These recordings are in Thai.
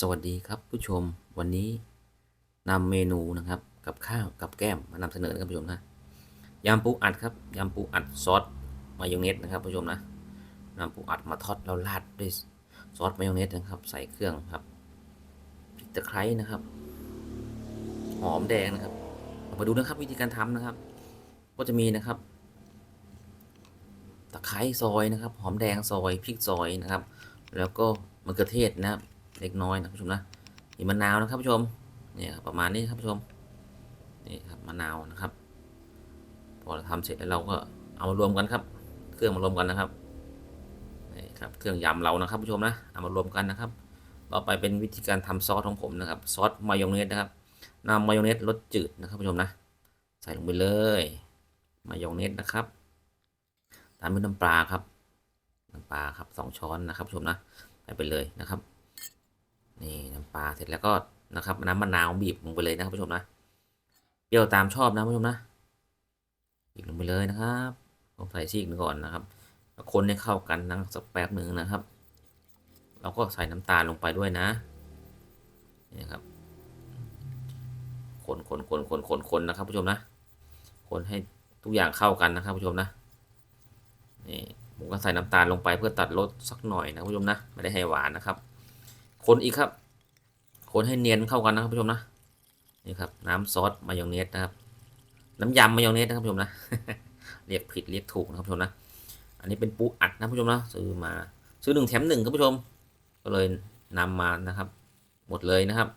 สวัสดีครับผู้ชมวันนี้นำเมนูนะครับกับข้าวกับแก้มมานำเสนอนะครับผู้ชมนะยำปูอัดครับยำปูอัดซอสมายองเนสนะครับผู้ชมนะนำปูอัดมาทอดแล้วราดด้วยซอสมายองเนสนะครับ ใส่เครื่องครับพริกตะไคร้นะครับ หอมแดงนะครับมาดูนะครับวิธีการทำนะครับ ก็จะมีนะครับ ตะไคร้ซอยนะครับ หอมแดงซอยพริกซอยนะครับ แล้วก็มะเขือเทศนะครับ เล็กน้อยนะผู้ชมนะมีมะนาวนะครับผู้ชมเนี่ยครับประมาณนี้ครับผู้ชมนี่ครับมะนาวนะครับ พอเราทำเสร็จแล้วเราก็เอามารวมกันครับ เครื่องมารวมกันนะครับนี่ครับเครื่องยำเรานะครับผู้ชมนะเอามารวมกันนะครับ ต่อไปเป็นวิธีการทำซอสของผมนะครับซอสมายองเนสนะครับนำมายองเนสรสจืดนะครับผู้ชมนะ ใส่ลงไปเลยมายองเนสนะครับตามด้วยน้ำปลาครับน้ำปลาครับสองช้อนนะครับผู้ชมนะใส่ไปเลยนะครับ นี่น้ำปลาเสร็จแล้วก็นะครับน้ำมะนาวบีบลงไปเลยนะครับผู้ชมนะเปรี้ยวตามชอบนะผู้ชมนะบีบลงไปเลยนะครับต้องใส่ซีกหนึ่งก่อนนะครับคนให้เข้ากันนั่งสักแป๊บหนึ่งนะครับ เราก็ใส่น้ำตาลลงไปด้วยนะนี่ครับคนคนคนคนคนคนนะครับผู้ชมนะ คนให้ทุกอย่างเข้ากันนะครับผู้ชมนะนี่ผมก็ใส่น้ำตาลลงไปเพื่อตัดรสสักหน่อยนะผู้ชมนะ ไม่ได้ให้หวานนะครับ คนอีกครับ คนให้เนียนเข้ากันนะครับผู้ชมนะนี่ครับน้ำซอสมายองเนสนะครับ น้ำยำมายองเนสนะครับผู้ชมนะเรียกผิดเรียกถูกนะครับผู้ชมนะ อันนี้เป็นปูอัดนะผู้ชมนะซื้อมาซื้อหนึ่งแถมหนึ่งครับผู้ชม ก็เลยนำมานะครับ หมดเลยนะครับ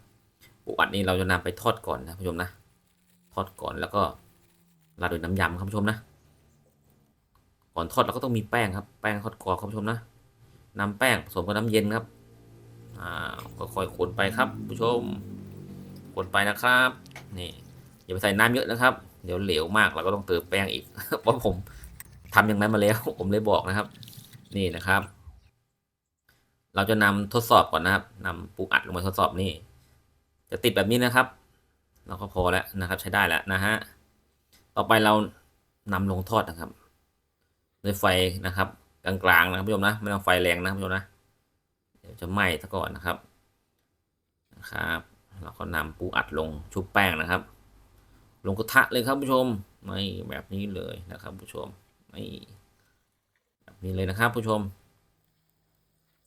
ปูอัดนี้เราจะนำไปทอดก่อนนะผู้ชมนะ ทอดก่อนแล้วก็ราดด้วยน้ำยำครับผู้ชมนะ ก่อนทอดเราก็ต้องมีแป้งครับ แป้งทอดกรอบครับผู้ชมนะนำแป้งผสมกับน้ำเย็นครับ อ่าค่อยๆคนไปครับผู้ชมคนไปนะครับ นี่อย่าไปใส่น้ำเยอะนะครับ เดี๋ยวเหลวมากเราก็ต้องเติมแป้งอีกเพราะผมทำอย่างนั้นมาแล้ว ผมเลยบอกนะครับ นี่นะครับ เราจะนำทดสอบก่อนนะครับนำปูอัดลงมาทดสอบนี่ จะติดแบบนี้นะครับ เราก็พอแล้วนะครับ ใช้ได้แล้วนะฮะต่อไปเรานำลงทอดนะครับด้วยไฟนะครับ กลางๆนะครับผู้ชมนะไม่ต้องไฟแรงนะผู้ชมนะ ดี๋ยวจะไหม้ซะก่อนนะครับนะครับเราก็นำปูอัดลงชุบแป้งนะครับ ลงกระทะเลยครับผู้ชมไม่แบบนี้เลยนะครับผู้ชมไม่แบบนี้เลยนะครับผู้ชม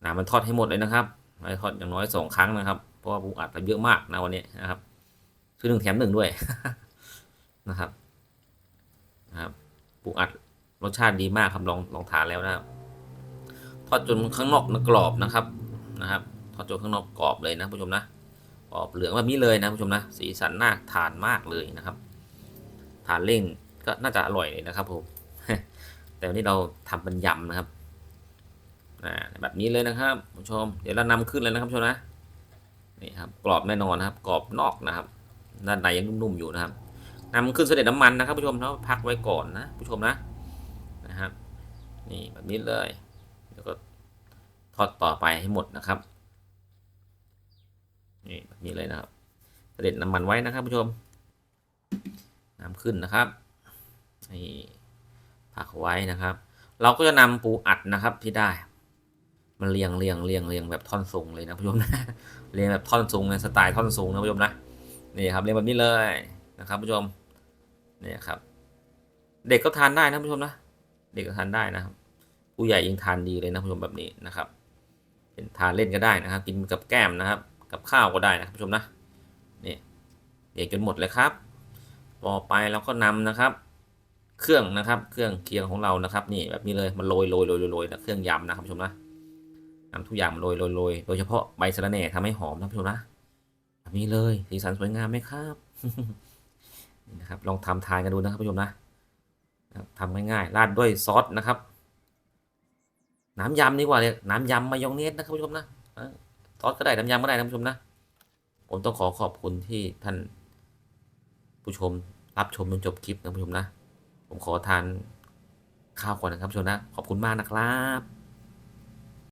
น้ำมันทอดให้หมดเลยนะครับไทอดอย่างน้อยสองครั้งนะครับ เพราะว่าปูอัดเราเยอะมากนะวันนี้นะครับซื้อหนึ่งแถมหนึ่งด้วยนะครับนะครับปูอัดรสชาติดีมากครับลองลองทานแล้วนะครับทอดจนข้างนอกนะกรอบนะครับ นะครับทอดจนข้างนอกกรอบเลยนะผู้ชมนะกรอบเหลืองแบบนี้เลยนะผู้ชมนะสีสันน่าทานมากเลยนะครับ ทานเล่นก็น่าจะอร่อยเลยนะครับผมแต่วันนี้เราทำเป็นยำนะครับแบบนี้เลยนะครับผู้ชม เดี๋ยวเรานำขึ้นเลยนะครับผู้ชมนะนี่ครับกรอบแน่นอนนะครับ กรอบนอกนะครับด้านในยังนุ่มๆอยู่นะครับนำขึ้นเสด็จน้ำมันนะครับผู้ชมแล้วพักไว้ก่อนนะผู้ชมนะนะครับนี่แบบนี้เลย ทอดต่อไปให้หมดนะครับนี่แบบนี้เลยนะครับเสด็จน้ำมันไว้นะครับผู้ชม น้ำขึ้นนะครับนี่ผักไว้นะครับ เราก็จะนำปูอัดนะครับที่ได้ มันเรียงเรียงเรียงเรียงแบบท่อนสูงเลยนะผู้ชมนะเรียงแบบท่อนสูงในสไตล์ท่อนสูงนะผู้ชมนะนี่ครับเรียงแบบนี้เลยนะครับผู้ชมนี่ครับ เด็กก็ทานได้นะผู้ชมนะ เด็กก็ทานได้นะครับ ผู้ใหญ่ยังทานดีเลยนะผู้ชมแบบนี้นะครับ เป็นทานเล่นก็ได้นะครับ กินกับแก้มนะครับ กับข้าวก็ได้นะครับผู้ชมนะนี่เด็กจนหมดเลยครับ ต่อไปเราก็นำนะครับ เครื่องนะครับ เครื่องเคียงของเรานะครับ นี่แบบนี้เลยมันโรยโรยโรยโรยนะเครื่องยำนะครับผู้ชมนะนำทุกอย่างมาโรยโรยโรยโดยเฉพาะใบสะระแหน่ทำให้หอมนะผู้ชมนะแบบนี้เลยสีสันสวยงามไหมครับนี่นะครับ ลองทำทานกันดูนะครับผู้ชมนะทำง่ายๆราดด้วยซอสนะครับ น้ำยำดีกว่าเลยน้ำยำมายองเนสนะครับผู้ชมนะทอดก็ได้น้ำยำก็ได้นะผู้ชมนะ ผมต้องขอขอบคุณที่ท่านผู้ชมรับชมจนจบคลิปนะผู้ชมนะ ผมขอทานข้าวก่อนนะครับผู้ชมนะ ขอบคุณมากนะครับ